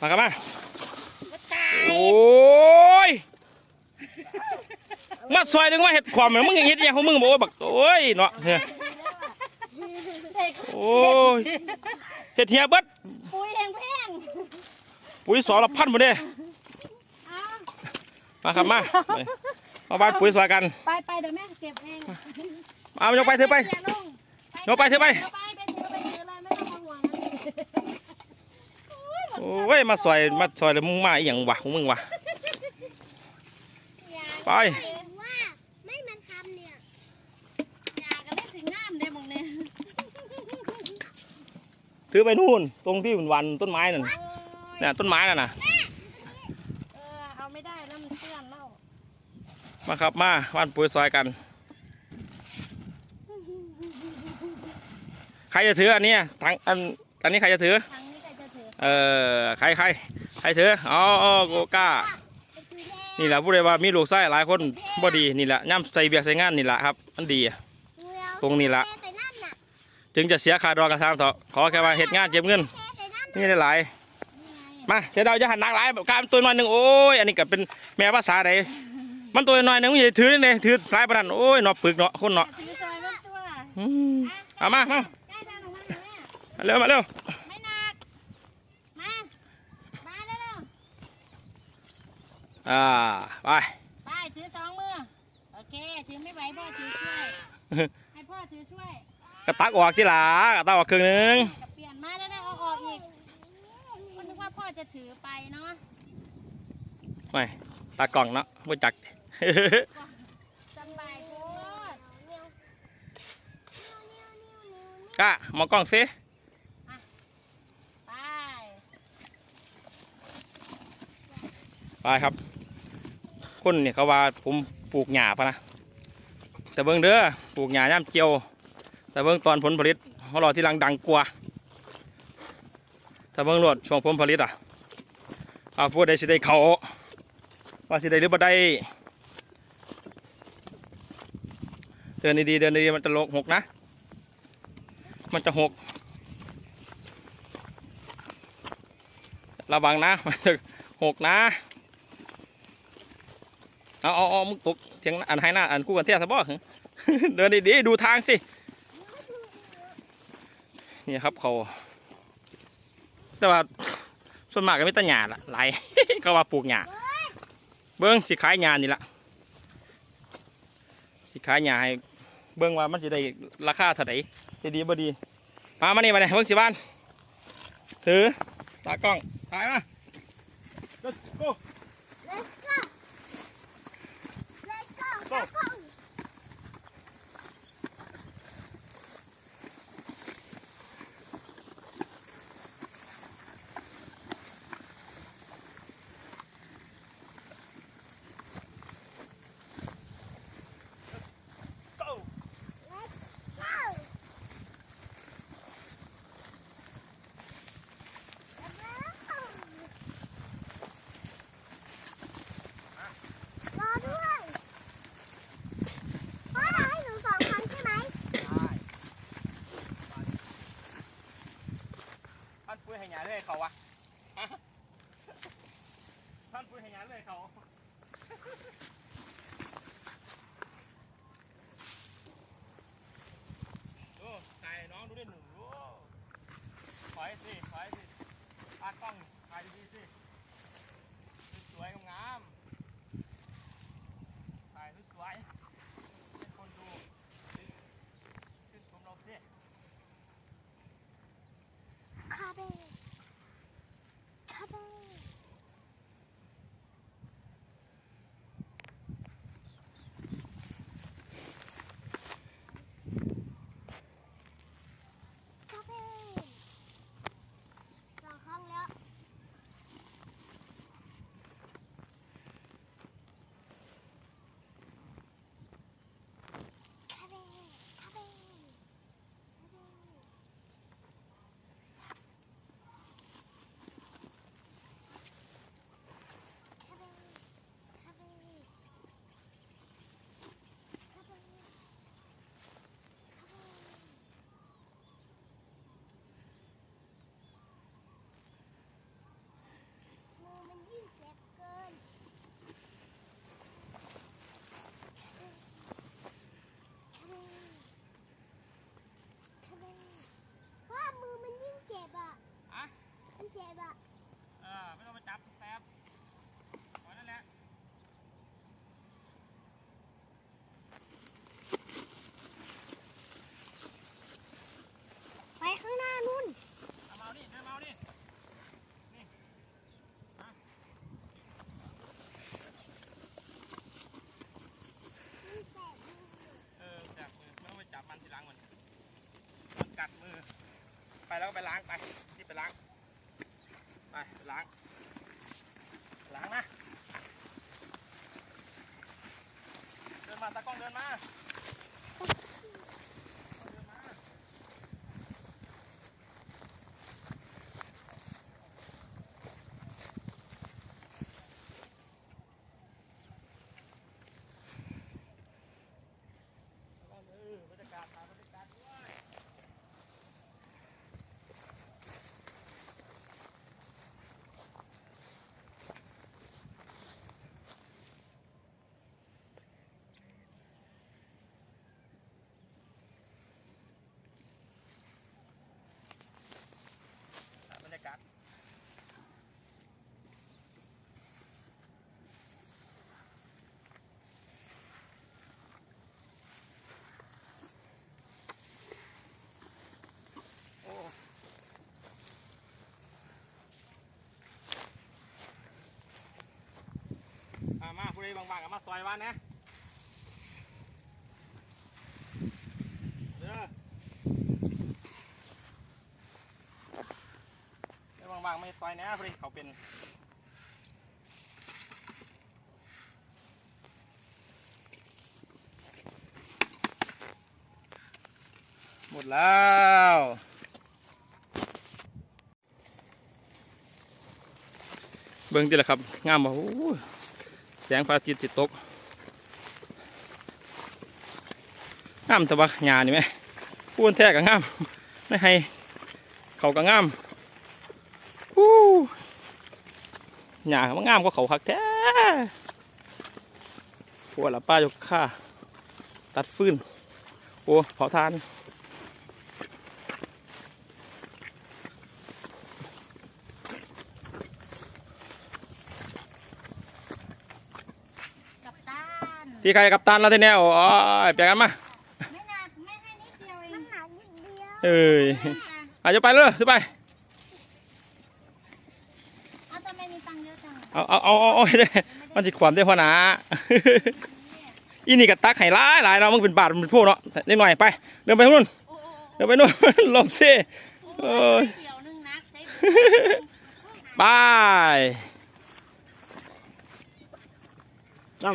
มาครับมาตายโอ้ยมาซอยนึงมาเห็ดความเหมือนมึงเห็ดอหยังของมึงบอกว่าบักโอ้ยเนาะเนี่ยโอ้ยเห็ดเฮียเบิดปุ้ยแห้งแพงปุ๋ยสองละพันหมดเด้อ้าวมาครับมาไปมาบ้านปุ๋ยซอยกัน ไปไปเดี๋ยวแม่เก็บเองเอายกไปถือไปย่าลงยกไปถือไปเดี๋ยวไปไปถือไปถือเลยไม่ต้องมาห่วงนะ โอ้ยมาซอยมาซอยแล้วมึงมาอหย่างวะของมึงวะไปว่าไม่มันทำเนี่ยอยากกันได้ถึงน้ำได้มองเนี่ยถือไปนู่นตรงที่มันวันต้นไม้นั่นเนี่ยต้นไม้นั่นน่ะเออเอาไม่ได้แล้วมันเปื้อนแล้วมาครับมาบ้านปุ๋ยซอยกันใครจะถืออันเนี้ยทั้งอันอันนี้ใครจะถือท เออใครใครใครถืออ๋ออ๋อโกก้า นี่แหละผู้ใดว่ามีลูกไส้หลายคนบ่ดีนี่แหละย่ำใส่เบียกใส่งานนี่แหละครับมันดีอะตรงนี้ละเทใส่นั่นน่ะถึงจะเสียค่าดอกกระทำเถอะขอแค่ว่าเฮ็ดงานเก็บเงินเทใส่นั่นนี่ได้หลายนี่ไงมาเสียดายจะหันหนักหลายแบบการตัวน้อยหนึ่งโอ้ยอันนี้ก็เป็นแม่ภาษาใดมันตัวน้อยหนึ่งมันจะถือนี่ถือหลายปานนั้นโอ้ยเนาะปึกเนาะคนเนาะถือซอยรถตัวอืมเอามามาได้ทางของมันนะแม่มาเร็วมาเร็ว ไม่หนัก มา มาเร็ว อ่าไปๆไปถือสองมือโอเคถือไม่ไหวพ่อถือช่วยให้พ่อถือช่วยกระตักออกที่หลากระตักออกครึ่งหนึงกับเปลี่ยนมาแล้วนะเอาออกอีกคนนึกว่าพ่อจะถือไปเนาะไม่ตากล่องเนาะบ่จักสบายโคตรกะมองกล้องสิไปไปครับ คนเนี่ยเขาว่าผมปลูกหญ้าพะนะแต่เบิ่งเด้อปลูกหญ้าย่ำเจียว แต่เบิ่งตอนผลผลิตเขารอที่รังดังกว่าแต่เบิ่งรวดช่วงผลผลิตอะเอาพูดได้สิได้เขาว่าสิได้หรือบ่ได้เดินดีๆเดินดีๆมันจะลกหกนะ มันจะหก ระวังนะ มันจะหกนะ เอาเอาเอามึงตกเทียงอันให้หน้าอันคู่กันเทียสะบอกเดินดีๆดูทางสินี่ครับเขาแต่ว่าส่วนมากก็ไม่ต้นหญ้าละหลายก็ว่าปลูกหญ้าเบิ้งสิขายหญ้านี่ละสิขายหญ้าให้เบิ้งว่ามันสิได้ราคาเท่าไหร่ดีดีบ่ดีมามานี่มาเนี่ยเบิ้งสิบ้านถือตากล้องถ่ายมา Let's go 快跑 ท่านปุ้ยให้หยาเลยเขาดูใส่น้องดูดิหนูดูถอยสิถอยสิอากล้องถ่ายดีๆสิสวยๆงามๆถ่ายสวยๆให้คนดูชื่นชมเราสิ คาเบคาเบ คาเบ เจ็บอะ เออไม่ต้องมาจับแซบปล่อยนั่นแหละ ไปข้างหน้านู่น เอามาเอาดิเดินมาเอาดินี่มาเออจับมือไม่ต้องไปจับมันทีหลังมันมันกัดมือ ไป แล้วก็ไปล้างไปรีบไปล้าง ไปล้าง ล้างนะ เดินมาตะกล้องเดินมาเดินมา เออบรรยากาศถ่ายบรรยากาศด้วยถ่ายบรรยากาศโอ้มา มาผู้ใดบางๆกับมาซอยวันนะเด้อเดี๋ยวบางๆไม่ซอยนะผู้ใดเขาเป็นหมดแล้วเบิ่งติละครับ งามบ่ แสงพระอาทิตย์สิตกงามต่ว่าหญ้านี่ไหมพูนแท้ก็งามไม่ให้เขาก็งามอู้หญ้ามันงามกว่าเขาคักแท้ปวดละป้ายกค่าตัดฟืนโอ้เผาทาน กับตัน ที่ใครกับตันแล้วทีเนี้ยโอ้ยเปลี่ยนกันมาไม่หนักไม่ให้นิดเดียวเองน้ำหนักนิดเดียวเอ้ยอะอาจจะไปเลยจะไปเอาทำไมมีตังค์เยอะจังเอาเอาเอาเอาเอาให้ได้มันจิความได้พอนะอีนี่กับตักไห่ร้ายหลายเนาะมึงเป็นบาทมึงเป็นพวกเนาะนิดหน่อยไปเดินไปนู่นโอ้โหเดินไปนู่นหลบซิโอ้เอ้ยเดี๋ยวนึงนักใช้ไปจ้